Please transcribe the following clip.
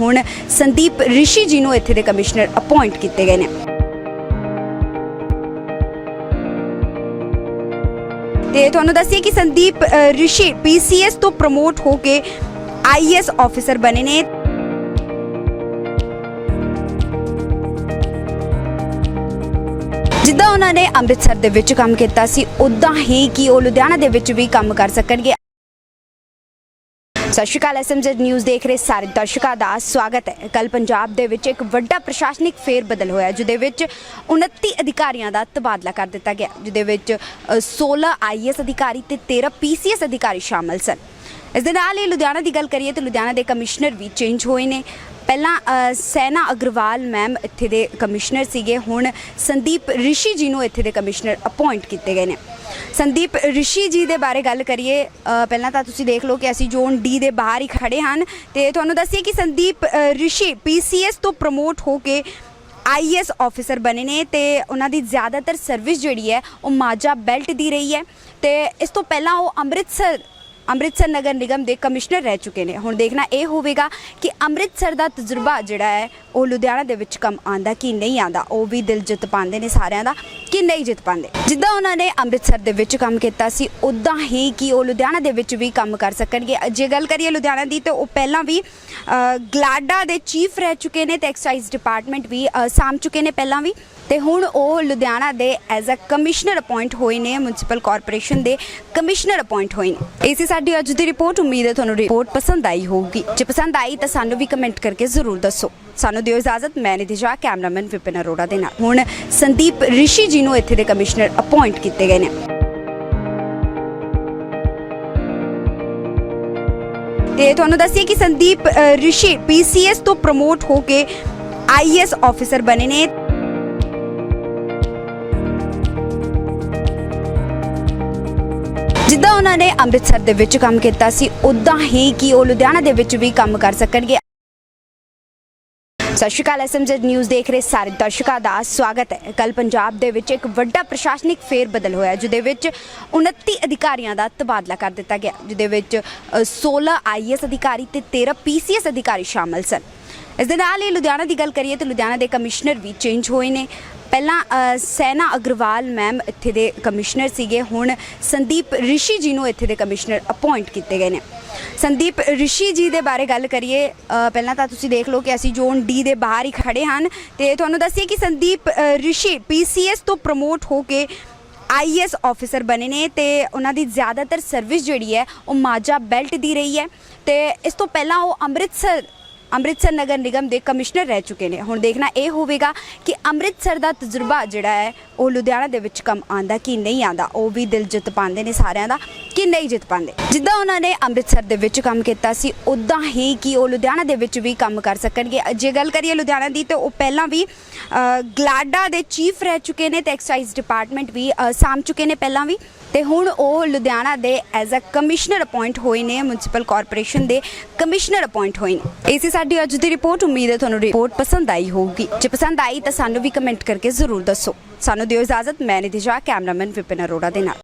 ਹੁਣ ਸੰਦੀਪ ਰਿਸ਼ੀ ਜੀ ਨੂੰ ਇੱਥੇ ਦੇ ਕਮਿਸ਼ਨਰ ਅਪਾਇੰਟ ਕੀਤੇ ਗਏ ਨੇ। ਤੇ ਤੁਹਾਨੂੰ ਦੱਸੀਏ ਕਿ ਸੰਦੀਪ ਅ, ਰਿਸ਼ੀ ਪੀਸੀਐਸ ਤੋਂ ਪ੍ਰਮੋਟ ਹੋ ਕੇ ਆਈਐਸ ਆਫੀਸਰ ਬਣੇ ਨੇ। ਜਿੱਦਾਂ ਉਹਨਾਂ ਨੇ ਅੰਮ੍ਰਿਤਸਰ ਦੇ ਵਿੱਚ ਕੰਮ ਕੀਤਾ ਸੀ ਉਦਾਂ ਹੀ ਕਿ ਉਹ ਲੁਧਿਆਣਾ ਦੇ ਵਿੱਚ ਵੀ ਕੰਮ ਕਰ ਸਕਣਗੇ। ਸਤਿ ਸ਼੍ਰੀ ਅਕਾਲ ਐਸਐਮਜ਼ੈਡ ਨਿਊਜ਼ ਦੇਖ ਰਹੇ ਸਾਰੇ ਦਰਸ਼ਕਾਂ ਦਾ ਸਵਾਗਤ ਹੈ। ਕੱਲ ਪੰਜਾਬ ਦੇ ਵਿੱਚ ਇੱਕ ਵੱਡਾ ਪ੍ਰਸ਼ਾਸਨਿਕ ਫੇਰ ਬਦਲ ਹੋਇਆ ਜਿਹਦੇ ਵਿੱਚ 29 ਅਧਿਕਾਰੀਆਂ ਦਾ ਤਬਾਦਲਾ ਕਰ ਦਿੱਤਾ ਗਿਆ ਜਿਹਦੇ ਵਿੱਚ ਅ, 16 ਆਈਐਸ ਅਧਿਕਾਰੀ ਤੇ 13 ਪੀਸੀਐਸ ਅਧਿਕਾਰੀ ਸ਼ਾਮਲ ਸਨ। ਇਸ ਦੇ ਨਾਲ ਹੀ ਲੁਧਿਆਣਾ ਦੀ ਗੱਲ ਕਰੀਏ ਤਾਂ ਲੁਧਿਆਣਾ ਦੇ ਕਮਿਸ਼ਨਰ ਵੀ ਚੇਂਜ ਹੋਏ ਨੇ। ਪਹਿਲਾਂ ਸੈਨਾ ਅਗਰਵਾਲ ਮੈਮ ਇੱਥੇ ਦੇ ਕਮਿਸ਼ਨਰ ਸੀਗੇ ਹੁਣ ਸੰਦੀਪ ਰਿਸ਼ੀ ਜੀ ਨੂੰ ਇੱਥੇ ਦੇ ਕਮਿਸ਼ਨਰ ਅਪਾਇੰਟ ਕੀਤੇ ਗਏ ਨੇ। ਸੰਦੀਪ ਰਿਸ਼ੀ ਜੀ ਦੇ ਬਾਰੇ ਗੱਲ ਕਰੀਏ ਪਹਿਲਾਂ ਤਾਂ ਤੁਸੀਂ ਦੇਖ ਲਓ ਕਿ ਅਸੀਂ ਜ਼ੋਨ ਡੀ ਦੇ ਬਾਹਰ ਹੀ ਖੜੇ ਹਨ ਤੇ ਤੁਹਾਨੂੰ ਦੱਸੀਏ ਕਿ ਸੰਦੀਪ ਅ, ਰਿਸ਼ੀ ਪੀਸੀਐਸ ਤੋਂ ਪ੍ਰਮੋਟ ਹੋ ਕੇ ਆਈਐਸ ਆਫੀਸਰ ਬਣੇ ਨੇ ਤੇ ਉਹਨਾਂ ਦੀ ਜ਼ਿਆਦਾਤਰ ਸਰਵਿਸ ਜਿਹੜੀ ਹੈ ਉਹ ਮਾਝਾ ਬੈਲਟ ਦੀ ਰਹੀ ਹੈ ਤੇ ਇਸ ਤੋਂ ਪਹਿਲਾਂ ਉਹ ਅੰਮ੍ਰਿਤਸਰ ਅੰਮ੍ਰਿਤਸਰ ਨਗਰ ਨਿਗਮ ਦੇ ਕਮਿਸ਼ਨਰ ਰਹਿ ਚੁੱਕੇ ਨੇ। ਹੁਣ ਦੇਖਣਾ ਇਹ ਹੋਵੇਗਾ ਕਿ ਅੰਮ੍ਰਿਤਸਰ ਦਾ ਤਜਰਬਾ ਜਿਹੜਾ ਹੈ, ਉਹ ਲੁਧਿਆਣਾ ਦੇ ਵਿੱਚ ਕੰਮ ਆਂਦਾ ਕਿ ਨਹੀਂ ਆਂਦਾ ਉਹ ਵੀ ਦਿਲ ਜਿੱਤ ਪਾਉਂਦੇ ਨੇ ਸਾਰਿਆਂ ਦਾ ਕਿ ਨਹੀਂ ਜਿੱਤ ਪਾਉਂਦੇ। ਜਿੱਦਾਂ ਉਹਨਾਂ ਨੇ ਅੰਮ੍ਰਿਤਸਰ ਦੇ ਵਿੱਚ ਕੰਮ ਕੀਤਾ ਸੀ ਉਦਾਂ ਹੀ ਕਿ ਉਹ ਲੁਧਿਆਣਾ ਦੇ ਵਿੱਚ ਵੀ ਕੰਮ ਕਰ ਸਕਣਗੇ। ਜੇ ਗੱਲ ਕਰੀਏ ਲੁਧਿਆਣਾ ਦੀ, ਤੇ ਉਹ ਪਹਿਲਾਂ ਵੀ ਗਲਾਡਾ ਦੇ ਚੀਫ ਰਹਿ ਚੁੱਕੇ ਨੇ ਤੇ ਐਕਸਾਈਜ਼ ਡਿਪਾਰਟਮੈਂਟ ਵੀ ਸਾਂਭ ਚੁੱਕੇ ਨੇ ਪਹਿਲਾਂ ਵੀ। ਤੇ ਹੁਣ ਉਹ ਲੁਧਿਆਣਾ ਦੇ ਐਜ਼ ਅ ਕਮਿਸ਼ਨਰ ਅਪਾਇੰਟ ਹੋਏ ਨੇ ਮਿਊਨਿਸਪਲ ਕਾਰਪੋਰੇਸ਼ਨ ਦੇ ਕਮਿਸ਼ਨਰ ਅਪਾਇੰਟ ਹੋਏ ਨੇ। ਇਹ ਸਾਡੀ ਅੱਜ ਦੀ ਰਿਪੋਰਟ ਉਮੀਦ ਹੈ ਤੁਹਾਨੂੰ ਰਿਪੋਰਟ ਪਸੰਦ ਆਈ ਹੋਊਗੀ। ਜੇ ਪਸੰਦ ਆਈ ਤਾਂ ਸਾਨੂੰ ਵੀ ਕਮੈਂਟ ਕਰਕੇ ਜ਼ਰੂਰ ਦੱਸੋ। ਸਾਨੂੰ ਦਿਓ ਇਜਾਜ਼ਤ ਮੈਂ ਨਿਤਿਜਾ ਕੈਮਰਾਮੈਨ ਵਿਪਿਨ ਅਰੋੜਾ ਦੇ ਨਾਲ। ਹੁਣ ਸੰਦੀਪ ਰਿਸ਼ੀ ਜੀ ਨੂੰ ਇੱਥੇ ਦੇ ਕਮਿਸ਼ਨਰ ਅਪਾਇੰਟ ਕੀਤੇ ਗਏ ਨੇ। ਤੇ ਤੁਹਾਨੂੰ ਦੱਸੀਏ ਕਿ ਸੰਦੀਪ ਅ, ਰਿਸ਼ੀ ਪੀਸੀਐਸ ਤੋਂ ਪ੍ਰਮੋਟ ਹੋ ਕੇ ਆਈਐਸ ਆਫੀਸਰ ਬਣੇ ਨੇ। ਜਿੱਦਾਂ ਉਹਨਾਂ ਨੇ ਅੰਮ੍ਰਿਤਸਰ ਦੇ ਵਿੱਚ ਕੰਮ ਕੀਤਾ ਸੀ ਉਦਾਂ ਹੀ ਕਿ ਉਹ ਲੁਧਿਆਣਾ ਦੇ ਵਿੱਚ ਵੀ ਕੰਮ ਕਰ ਸਕਣਗੇ। ਸਤਿ ਸ਼੍ਰੀ ਅਕਾਲ ਐਸਐਮਜ਼ੈਡ ਨਿਊਜ਼ ਦੇਖ ਰਹੇ ਸਾਰੇ ਦਰਸ਼ਕਾਂ ਦਾ ਸਵਾਗਤ ਹੈ। ਕੱਲ ਪੰਜਾਬ ਦੇ ਵਿੱਚ ਇੱਕ ਵੱਡਾ ਪ੍ਰਸ਼ਾਸਨਿਕ ਫੇਰ ਬਦਲ ਹੋਇਆ ਜਿਹਦੇ ਵਿੱਚ 29 ਅਧਿਕਾਰੀਆਂ ਦਾ ਤਬਾਦਲਾ ਕਰ ਦਿੱਤਾ ਗਿਆ ਜਿਹਦੇ ਵਿੱਚ ਅ, 16 ਆਈਐਸ ਅਧਿਕਾਰੀ ਤੇ 13 ਪੀਸੀਐਸ ਅਧਿਕਾਰੀ ਸ਼ਾਮਲ ਸਨ। ਇਸ ਦੇ ਨਾਲ ਹੀ ਲੁਧਿਆਣਾ ਦੀ ਗੱਲ ਕਰੀਏ ਤਾਂ ਲੁਧਿਆਣਾ ਦੇ ਕਮਿਸ਼ਨਰ ਵੀ ਚੇਂਜ ਹੋਏ ਨੇ। ਪਹਿਲਾਂ ਸੈਨਾ ਅਗਰਵਾਲ ਮੈਮ ਇੱਥੇ ਦੇ ਕਮਿਸ਼ਨਰ ਸੀਗੇ। ਹੁਣ ਸੰਦੀਪ ਰਿਸ਼ੀ ਜੀ ਨੂੰ ਇੱਥੇ ਦੇ ਕਮਿਸ਼ਨਰ ਅਪਾਇੰਟ ਕੀਤੇ ਗਏ ਨੇ। ਸੰਦੀਪ ਰਿਸ਼ੀ ਜੀ ਦੇ ਬਾਰੇ ਗੱਲ ਕਰੀਏ ਪਹਿਲਾਂ ਤਾਂ ਤੁਸੀਂ ਦੇਖ ਲਓ ਕਿ ਅਸੀਂ ਜ਼ੋਨ ਡੀ ਦੇ ਬਾਹਰ ਹੀ ਖੜੇ ਹਨ ਤੇ ਤੁਹਾਨੂੰ ਦੱਸੀਏ ਕਿ ਸੰਦੀਪ ਅ, ਰਿਸ਼ੀ ਪੀਸੀਐਸ ਤੋਂ ਪ੍ਰਮੋਟ ਹੋ ਕੇ ਆਈਐਸ ਆਫੀਸਰ ਬਣੇ ਨੇ ਤੇ ਉਹਨਾਂ ਦੀ ਜ਼ਿਆਦਾਤਰ ਸਰਵਿਸ ਜਿਹੜੀ ਹੈ ਉਹ ਮਾਝਾ ਬੈਲਟ ਦੀ ਰਹੀ ਹੈ। ਤੇ ਇਸ ਤੋਂ ਪਹਿਲਾਂ ਉਹ ਅੰਮ੍ਰਿਤਸਰ ਅੰਮ੍ਰਿਤਸਰ ਨਗਰ ਨਿਗਮ ਦੇ ਕਮਿਸ਼ਨਰ ਰਹਿ ਚੁੱਕੇ ਨੇ। ਹੁਣ ਦੇਖਣਾ ਇਹ ਹੋਵੇਗਾ ਕਿ ਅੰਮ੍ਰਿਤਸਰ ਦਾ ਤਜਰਬਾ ਜਿਹੜਾ ਹੈ, ਉਹ ਲੁਧਿਆਣਾ ਦੇ ਵਿੱਚ ਕੰਮ ਆਂਦਾ ਕਿ ਨਹੀਂ ਆਂਦਾ ਉਹ ਵੀ ਦਿਲ ਜਿੱਤ ਪਾਉਂਦੇ ਨੇ ਸਾਰਿਆਂ ਦਾ ਕਿ ਨਹੀਂ ਜਿੱਤ ਪਾਉਂਦੇ। ਜਿੱਦਾਂ ਉਹਨਾਂ ਨੇ ਅੰਮ੍ਰਿਤਸਰ ਦੇ ਵਿੱਚ ਕੰਮ ਕੀਤਾ ਸੀ ਉਦਾਂ ਹੀ ਕਿ ਉਹ ਲੁਧਿਆਣਾ ਦੇ ਵਿੱਚ ਵੀ ਕੰਮ ਕਰ ਸਕਣਗੇ। ਜੇ ਗੱਲ ਕਰੀਏ ਲੁਧਿਆਣਾ ਦੀ, ਤਾਂ ਉਹ ਪਹਿਲਾਂ ਵੀ ਗਲਾਡਾ ਦੇ ਚੀਫ ਰਹਿ ਚੁੱਕੇ ਨੇ ਤੇ ਐਕਸਾਈਜ਼ ਡਿਪਾਰਟਮੈਂਟ ਵੀ ਸਾਂਭ ਚੁੱਕੇ ਨੇ ਪਹਿਲਾਂ ਵੀ। ਤੇ ਹੁਣ ਉਹ ਲੁਧਿਆਣਾ ਦੇ ਐਜ਼ ਅ ਕਮਿਸ਼ਨਰ ਅਪਾਇੰਟ ਹੋਏ ਨੇ ਮਿਊਨਿਸਪਲ ਕਾਰਪੋਰੇਸ਼ਨ ਦੇ ਕਮਿਸ਼ਨਰ ਅਪਾਇੰਟ ਹੋਏ ਨੇ। ਇਸੇ ਸਾਡੀ ਅੱਜ ਦੀ ਰਿਪੋਰਟ ਉਮੀਦ ਹੈ ਤੁਹਾਨੂੰ ਰਿਪੋਰਟ ਪਸੰਦ ਆਈ ਹੋਊਗੀ। ਜੇ ਪਸੰਦ ਆਈ ਤਾਂ ਸਾਨੂੰ ਵੀ ਕਮੈਂਟ ਕਰਕੇ ਜ਼ਰੂਰ ਦੱਸੋ। ਸਾਨੂੰ ਦਿਓ ਇਜਾਜ਼ਤ, ਮੈਂ ਨਿਤਿਜਾ ਕੈਮਰਾਮੈਨ ਵਿਪਿਨ ਅਰੋੜਾ ਦੇ ਨਾਲ।